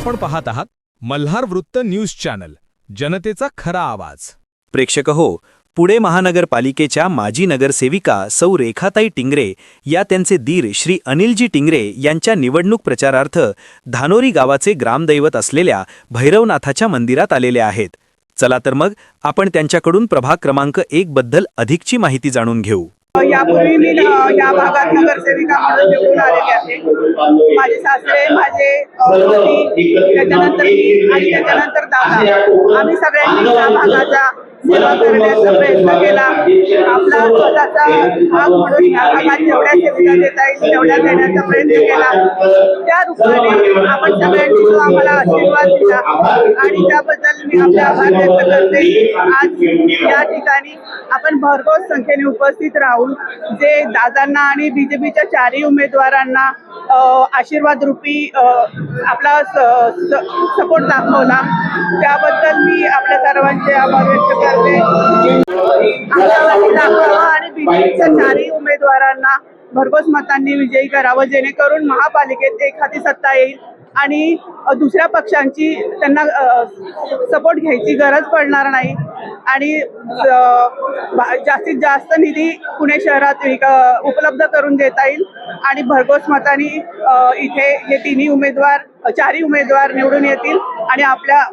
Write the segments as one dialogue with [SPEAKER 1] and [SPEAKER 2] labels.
[SPEAKER 1] पाहत आहात मल्हार वृत्त न्यूज चॅनल जनतेचा खरा आवाज.
[SPEAKER 2] प्रेक्षक हो पुणे महानगरपालिकेच्या माजी नगरसेविका सौ रेखाताई टिंगरे या त्यांचे दीर श्री अनिलजी टिंगरे यांच्या निवडणूक प्रचारार्थ धानोरी गावाचे ग्रामदैवत असलेल्या भैरवनाथाच्या मंदिरात आलेले आहेत. चला तर मग आपण त्यांच्याकडून प्रभाग क्रमांक एक बद्दल अधिकची माहिती जाणून घेऊ.
[SPEAKER 3] यापूर्वी मी या भागात नगरसेविका म्हणून निवडून आलेले आहे. माझे सासरे माझे त्याच्यानंतर मी आणि त्याच्यानंतर दादा. आम्ही सगळ्यांनी या भागाचा सेवा करण्याचा प्रयत्न केला. आपला स्वतःचा भाग म्हणून या भागात जेवढ्या सेविका देता येईल तेवढ्या देण्याचा प्रयत्न केला. त्या रूपाने आपण सगळ्यांनी जो आम्हाला आशीर्वाद दिला आणि त्याबद्दल मी आपले आभार व्यक्त करते. आज या ठिकाणी आपण भरघोस संख्येने उपस्थित राहून जे दादांना आणि बीजेपीच्या चारही उमेदवारांना आशीर्वाद रूपी आपला सपोर्ट दाखवला त्याबद्दल मी आपल्या सर्वांचे आभार व्यक्त करते. आशावादी दाखवावा आणि बीजेपीच्या चारही उमेदवारांना भरघोस मतांनी विजयी करावं जेणेकरून महापालिकेत एखादी सत्ता येईल आणि दुसऱ्या पक्षांची त्यांना सपोर्ट घ्यायची गरज पडणार नाही. आणि जास्तीत जास्त निधी पुणे शहरात उपलब्ध करून देता येईल. आणि भरघोस मतांनी इथे हे तिन्ही उमेदवार चारही उमेदवार निवडून येतील आणि आपल्या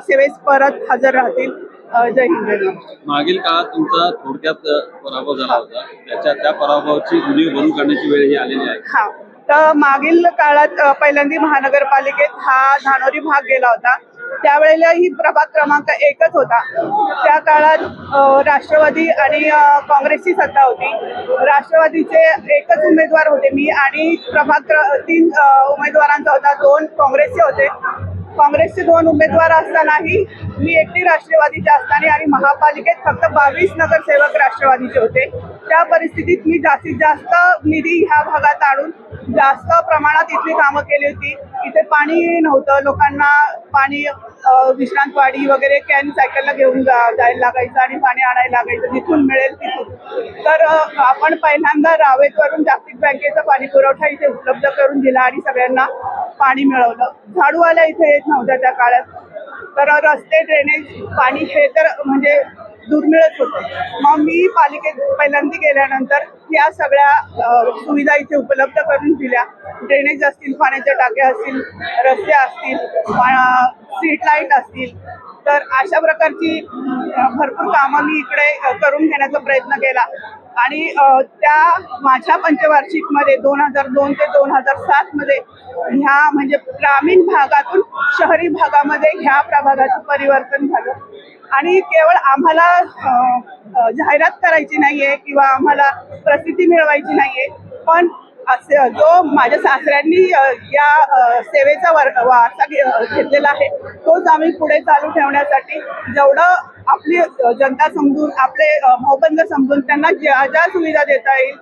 [SPEAKER 3] सेवेस परत हजर राहतील. जय हिंद.
[SPEAKER 4] मागील काळात तुमचा थोडक्यात पराभव झाला होता. त्याच्या त्या पराभवाची उणीव भरून काढण्याची वेळ ही आलेली आहे.
[SPEAKER 3] हा. तर मागील काळात पहिल्यांदा महानगरपालिकेत हा धानोरी भाग गेला होता. त्यावेळेला ही प्रभाग क्रमांक एकच होता. त्या काळात राष्ट्रवादी आणि काँग्रेसची सत्ता होती. राष्ट्रवादीचे एकच उमेदवार होते मी आणि प्रभाग तीन उमेदवारांचा होता. दोन काँग्रेसचे होते. काँग्रेसचे दोन उमेदवार असतानाही मी एकटी राष्ट्रवादीचे असताना आणि महापालिकेत फक्त बावीस नगरसेवक राष्ट्रवादीचे होते. त्या परिस्थितीत मी जास्तीत जास्त निधी ह्या भागात आणून जास्त प्रमाणात इथली कामं केली होती. इथे पाणी नव्हतं. लोकांना पाणी विश्रांतवाडी वगैरे कॅन सायकलला घेऊन जा जायला लागायचं आणि पाणी आणायला लागायचं. जिथून मिळेल तिथून. तर आपण पहिल्यांदा रावेतवरून जागतिक बँकेचा पाणी पुरवठा इथे उपलब्ध करून दिला आणि सगळ्यांना पाणी मिळवलं. झाडूवाल्या इथे येत नव्हत्या त्या काळात. तर रस्ते ड्रेनेज पाणी हे तर म्हणजे दुर्मिळच होतं. मग मी पालिकेत पहिल्यांदा गेल्यानंतर या सगळ्या सुविधा इथे उपलब्ध करून दिल्या. ड्रेनेज असतील पाण्याच्या टाक्या असतील रस्ते असतील स्ट्रीट लाइट असतील तर अशा प्रकारची भरपूर कामं मी इकडे करून घेण्याचा प्रयत्न केला. आणि त्या माझ्या पंचवार्षिकमध्ये दोन हजार दोन ते दोन हजार सातमध्ये ह्या म्हणजे ग्रामीण भागातून शहरी भागामध्ये ह्या प्रभागाचं परिवर्तन झालं. आणि केवळ आम्हाला जाहिरात करायची नाहीये किंवा आम्हाला प्रसिद्धी मिळवायची नाहीये पण असे जो माझ्या सासऱ्यांनी या सेवेचा वर वारसा घेतलेला आहे तोच आम्ही पुढे चालू ठेवण्यासाठी जेवढं आपली जनता समजून आपले भाऊबंद समजून त्यांना ज्या ज्या सुविधा देता येईल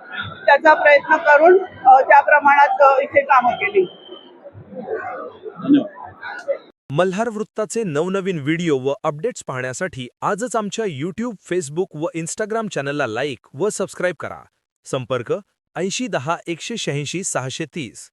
[SPEAKER 3] त्याचा प्रयत्न करून त्या प्रमाणात इथे कामं केली.
[SPEAKER 4] धन्यवाद.
[SPEAKER 1] मल्हार वृत्ताचे नवनवीन व्हिडिओ व अपडेट्स पाहण्यासाठी आजच आमच्या यूट्यूब फेसबुक व इंस्टाग्राम चॅनलला लाईक व सबस्क्राईब करा. संपर्क ऐंशी दहा एकशे शहाऐंशी सहाशे तीस.